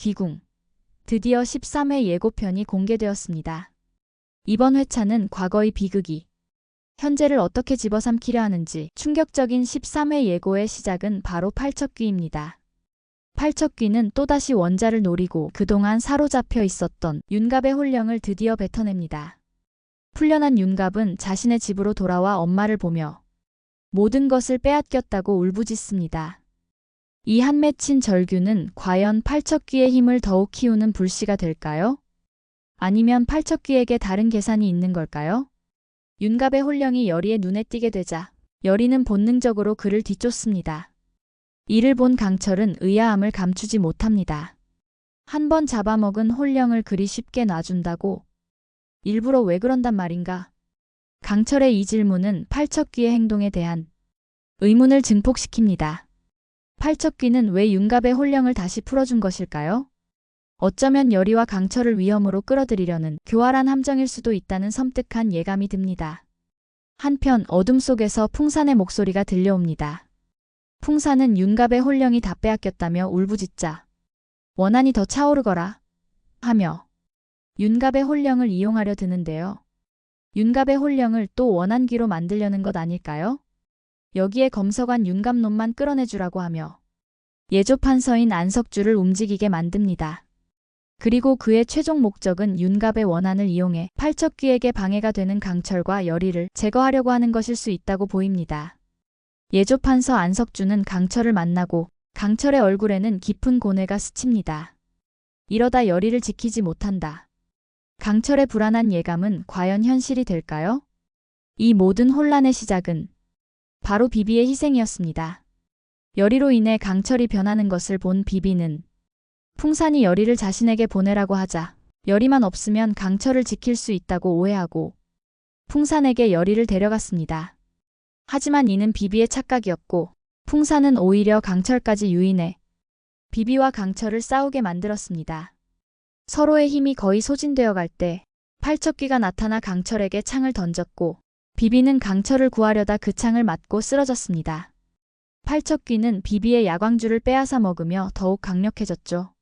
귀궁. 드디어 13회 예고편이 공개되었습니다. 이번 회차는 과거의 비극이 현재를 어떻게 집어삼키려 하는지 충격적인 13회 예고의 시작은 바로 팔척귀입니다. 팔척귀는 또다시 원자를 노리고 그동안 사로잡혀 있었던 윤갑의 혼령을 드디어 뱉어냅니다. 풀려난 윤갑은 자신의 집으로 돌아와 엄마를 보며 모든 것을 빼앗겼다고 울부짖습니다. 이 한 맺힌 절규는 과연 팔척귀의 힘을 더욱 키우는 불씨가 될까요? 아니면 팔척귀에게 다른 계산이 있는 걸까요? 윤갑의 혼령이 여리의 눈에 띄게 되자 여리는 본능적으로 그를 뒤쫓습니다. 이를 본 강철은 의아함을 감추지 못합니다. 한 번 잡아먹은 혼령을 그리 쉽게 놔준다고 일부러 왜 그런단 말인가? 강철의 이 질문은 팔척귀의 행동에 대한 의문을 증폭시킵니다. 팔척귀는 왜 윤갑의 혼령을 다시 풀어준 것일까요? 어쩌면 여리와 강철을 위험으로 끌어들이려는 교활한 함정일 수도 있다는 섬뜩한 예감이 듭니다. 한편 어둠 속에서 풍산의 목소리가 들려옵니다. 풍산은 윤갑의 혼령이 다 빼앗겼다며 울부짖자 원한이 더 차오르거라 하며 윤갑의 혼령을 이용하려 드는데요. 윤갑의 혼령을 또 원한귀로 만들려는 것 아닐까요? 여기에 검서관 윤갑놈만 끌어내주라고 하며 예조판서인 안석주를 움직이게 만듭니다. 그리고 그의 최종 목적은 윤갑의 원한을 이용해 팔척귀에게 방해가 되는 강철과 열의를 제거하려고 하는 것일 수 있다고 보입니다. 예조판서 안석주는 강철을 만나고 강철의 얼굴에는 깊은 고뇌가 스칩니다. 이러다 열의를 지키지 못한다. 강철의 불안한 예감은 과연 현실이 될까요? 이 모든 혼란의 시작은 바로 비비의 희생이었습니다. 열의로 인해 강철이 변하는 것을 본 비비는 풍산이 열의를 자신에게 보내라고 하자 열의만 없으면 강철을 지킬 수 있다고 오해하고 풍산에게 열의를 데려갔습니다. 하지만 이는 비비의 착각이었고 풍산은 오히려 강철까지 유인해 비비와 강철을 싸우게 만들었습니다. 서로의 힘이 거의 소진되어 갈 때 팔척귀가 나타나 강철에게 창을 던졌고 비비는 강철을 구하려다 그 창을 맞고 쓰러졌습니다. 팔척귀는 비비의 야광주를 빼앗아 먹으며 더욱 강력해졌죠.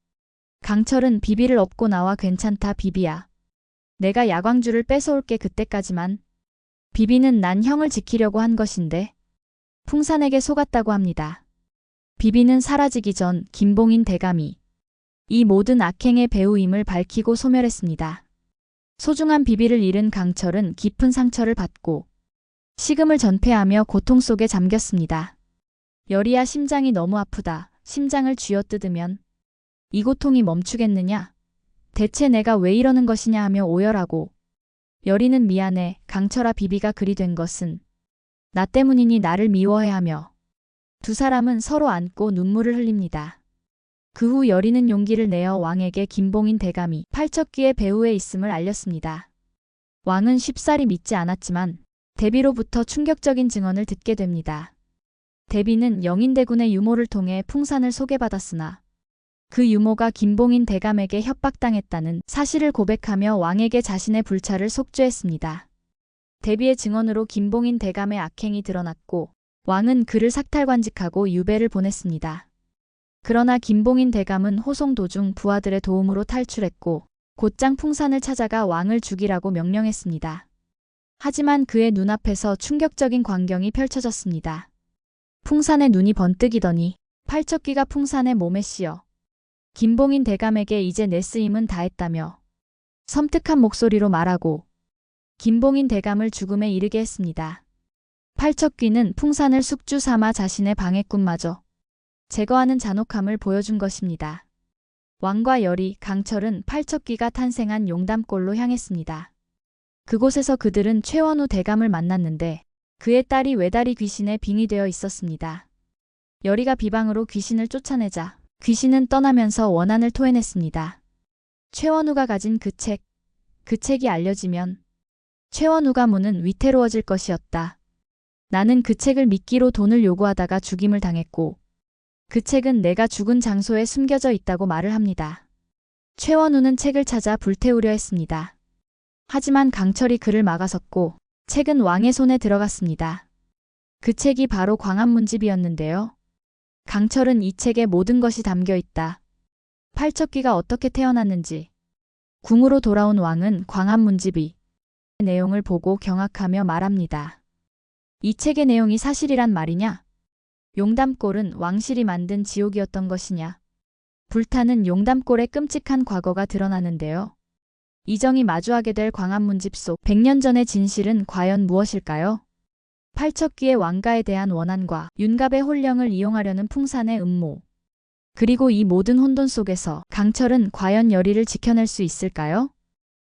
강철은 비비를 업고 나와 괜찮다 비비야. 내가 야광주를 뺏어올게 그때까지만. 비비는 난 형을 지키려고 한 것인데 풍산에게 속았다고 합니다. 비비는 사라지기 전 김봉인 대감이 이 모든 악행의 배우임을 밝히고 소멸했습니다. 소중한 비비를 잃은 강철은 깊은 상처를 받고 식음을 전폐하며 고통 속에 잠겼습니다. 열이야 심장이 너무 아프다. 심장을 쥐어뜯으면 이 고통이 멈추겠느냐? 대체 내가 왜 이러는 것이냐 하며 오열하고 열이는 미안해. 강철아 비비가 그리 된 것은 나 때문이니 나를 미워해 하며 두 사람은 서로 안고 눈물을 흘립니다. 그 후 열이는 용기를 내어 왕에게 김봉인 대감이 팔척귀의 배후에 있음을 알렸습니다. 왕은 쉽사리 믿지 않았지만 대비로부터 충격적인 증언을 듣게 됩니다. 대비는 영인대군의 유모를 통해 풍산을 소개받았으나 그 유모가 김봉인 대감에게 협박당했다는 사실을 고백하며 왕에게 자신의 불찰을 속죄했습니다. 대비의 증언으로 김봉인 대감의 악행이 드러났고 왕은 그를 삭탈관직하고 유배를 보냈습니다. 그러나 김봉인 대감은 호송 도중 부하들의 도움으로 탈출했고 곧장 풍산을 찾아가 왕을 죽이라고 명령했습니다. 하지만 그의 눈앞에서 충격적인 광경이 펼쳐졌습니다. 풍산의 눈이 번뜩이더니 팔척귀가 풍산의 몸에 씌어 김봉인 대감에게 이제 내 쓰임은 다했다며 섬뜩한 목소리로 말하고 김봉인 대감을 죽음에 이르게 했습니다. 팔척귀는 풍산을 숙주 삼아 자신의 방해꾼마저 제거하는 잔혹함을 보여준 것입니다. 왕과 열이 강철은 팔척귀가 탄생한 용담골로 향했습니다. 그곳에서 그들은 최원우 대감을 만났는데 그의 딸이 외다리 귀신에 빙의되어 있었습니다. 열이가 비방으로 귀신을 쫓아내자 귀신은 떠나면서 원한을 토해냈습니다. 최원우가 가진 그 책, 그 책이 알려지면 최원우 가문은 위태로워질 것이었다. 나는 그 책을 믿기로 돈을 요구하다가 죽임을 당했고 그 책은 내가 죽은 장소에 숨겨져 있다고 말을 합니다. 최원우는 책을 찾아 불태우려 했습니다. 하지만 강철이 그를 막아섰고 책은 왕의 손에 들어갔습니다. 그 책이 바로 광안문집이었는데요. 강철은 이 책에 모든 것이 담겨 있다. 팔척귀가 어떻게 태어났는지. 궁으로 돌아온 왕은 광한문집이 내용을 보고 경악하며 말합니다. 이 책의 내용이 사실이란 말이냐? 용담골은 왕실이 만든 지옥이었던 것이냐? 불타는 용담골의 끔찍한 과거가 드러나는데요. 이정이 마주하게 될 광한문집 속 100년 전의 진실은 과연 무엇일까요? 팔척귀의 왕가에 대한 원한과 윤갑의 혼령을 이용하려는 풍산의 음모. 그리고 이 모든 혼돈 속에서 강철은 과연 열의를 지켜낼 수 있을까요?